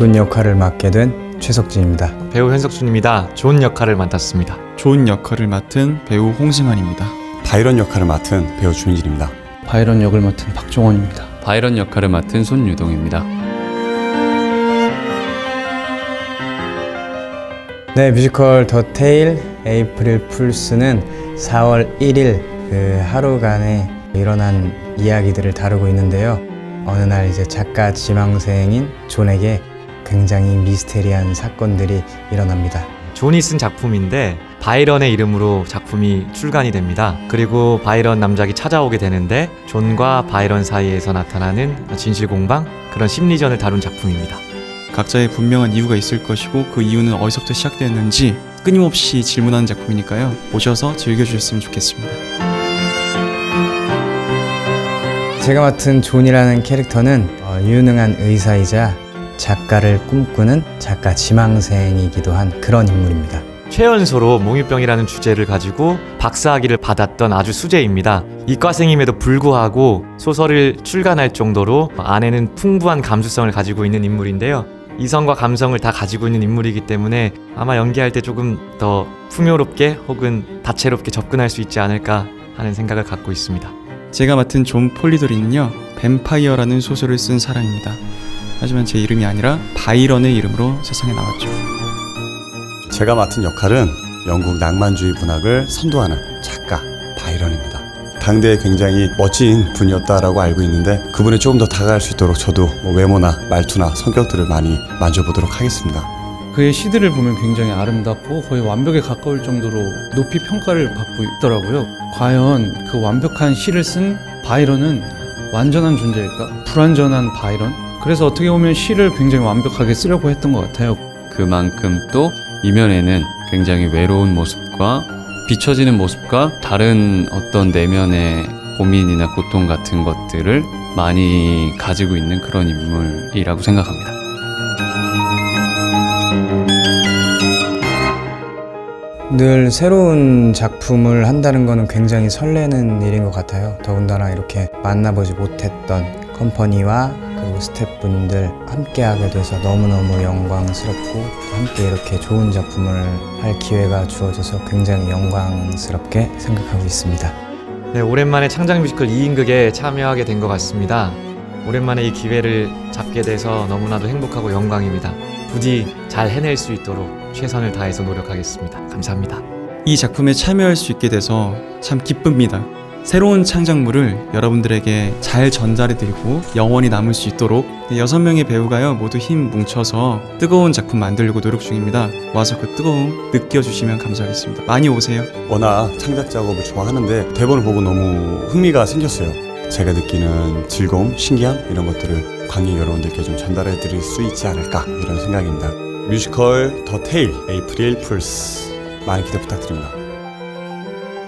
존 역할을 맡게 된 최석진입니다. 배우 현석준입니다. 좋은 역할을 맡았습니다. 좋은 역할을 맡은 배우 홍승환입니다. 바이런 역할을 맡은 배우 주인진입니다. 바이런 역을 맡은 박종원입니다. 바이런 역할을 맡은 손유동입니다. 네, 뮤지컬 더 테일 에이프릴 풀스는 4월 1일 그 하루간에 일어난 이야기들을 다루고 있는데요. 어느 날 이제 작가 지망생인 존에게 굉장히 미스테리한 사건들이 일어납니다. 존이 쓴 작품인데 바이런의 이름으로 작품이 출간이 됩니다. 그리고 바이런 남작이 찾아오게 되는데 존과 바이런 사이에서 나타나는 진실 공방 그런 심리전을 다룬 작품입니다. 각자의 분명한 이유가 있을 것이고 그 이유는 어디서부터 시작되었는지 끊임없이 질문하는 작품이니까요. 오셔서 즐겨주셨으면 좋겠습니다. 제가 맡은 존이라는 캐릭터는 어, 유능한 의사이자 작가를 꿈꾸는 작가 지망생이기도 한 그런 인물입니다. 최연소로 몽유병이라는 주제를 가지고 박사학위를 받았던 아주 수재입니다. 이과생임에도 불구하고 소설을 출간할 정도로 안에는 풍부한 감수성을 가지고 있는 인물인데요. 이성과 감성을 다 가지고 있는 인물이기 때문에 아마 연기할 때 조금 더 풍요롭게 혹은 다채롭게 접근할 수 있지 않을까 하는 생각을 갖고 있습니다. 제가 맡은 존 폴리도리는요. 뱀파이어라는 소설을 쓴 사람입니다. 하지만 제 이름이 아니라 바이런의 이름으로 세상에 나왔죠. 제가 맡은 역할은 영국 낭만주의 문학을 선도하는 작가 바이런입니다. 당대에 굉장히 멋진 분이었다라고 알고 있는데 그분에 조금 더 다가갈 수 있도록 저도 뭐 외모나 말투나 성격들을 많이 만져보도록 하겠습니다. 그의 시들을 보면 굉장히 아름답고 거의 완벽에 가까울 정도로 높이 평가를 받고 있더라고요. 과연 그 완벽한 시를 쓴 바이런은 완전한 존재일까? 불완전한 바이런? 그래서 어떻게 보면 시를 굉장히 완벽하게 쓰려고 했던 것 같아요. 그만큼 또 이면에는 굉장히 외로운 모습과 비춰지는 모습과 다른 어떤 내면의 고민이나 고통 같은 것들을 많이 가지고 있는 그런 인물이라고 생각합니다. 늘 새로운 작품을 한다는 거는 굉장히 설레는 일인 것 같아요. 더군다나 이렇게 만나보지 못했던 컴퍼니와 그리고 스태프분들 함께 하게 돼서 너무너무 영광스럽고 함께 이렇게 좋은 작품을 할 기회가 주어져서 굉장히 영광스럽게 생각하고 있습니다. 네, 오랜만에 창작 뮤지컬 2인극에 참여하게 된 것 같습니다. 오랜만에 이 기회를 잡게 돼서 너무나도 행복하고 영광입니다. 부디 잘 해낼 수 있도록 최선을 다해서 노력하겠습니다. 감사합니다. 이 작품에 참여할 수 있게 돼서 참 기쁩니다. 새로운 창작물을 여러분들에게 잘 전달해드리고 영원히 남을 수 있도록 여섯 명의 배우가요 모두 힘 뭉쳐서 뜨거운 작품 만들려고 노력 중입니다. 와서 그 뜨거움 느껴주시면 감사하겠습니다. 많이 오세요. 워낙 창작 작업을 좋아하는데 대본을 보고 너무 흥미가 생겼어요. 제가 느끼는 즐거움, 신기함 이런 것들을 관객 여러분들께 좀 전달해 드릴 수 있지 않을까 이런 생각입니다. 뮤지컬 더 테일 에이프릴 풀스 많은 기대 부탁드립니다.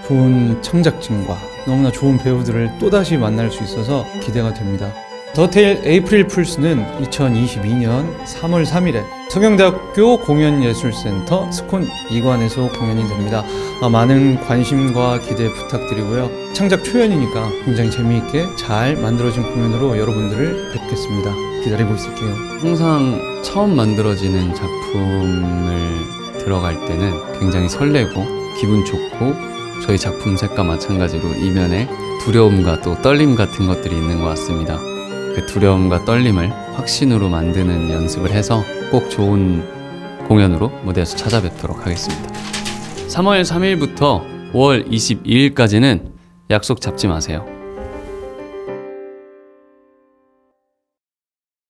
좋은 청작진과 너무나 좋은 배우들을 또다시 만날 수 있어서 기대가 됩니다. 더테일 에이프릴 풀스는 2022년 3월 3일에 성영대학교 공연예술센터 스콘 2관에서 공연이 됩니다. 아, 많은 관심과 기대 부탁드리고요. 창작 초연이니까 굉장히 재미있게 잘 만들어진 공연으로 여러분들을 뵙겠습니다. 기다리고 있을게요. 항상 처음 만들어지는 작품을 들어갈 때는 굉장히 설레고 기분 좋고 저희 작품 색과 마찬가지로 이면에 두려움과 또 떨림 같은 것들이 있는 것 같습니다. 그 두려움과 떨림을 확신으로 만드는 연습을 해서 꼭 좋은 공연으로 무대에서 찾아뵙도록 하겠습니다. 3월 3일부터 5월 22일까지는 약속 잡지 마세요.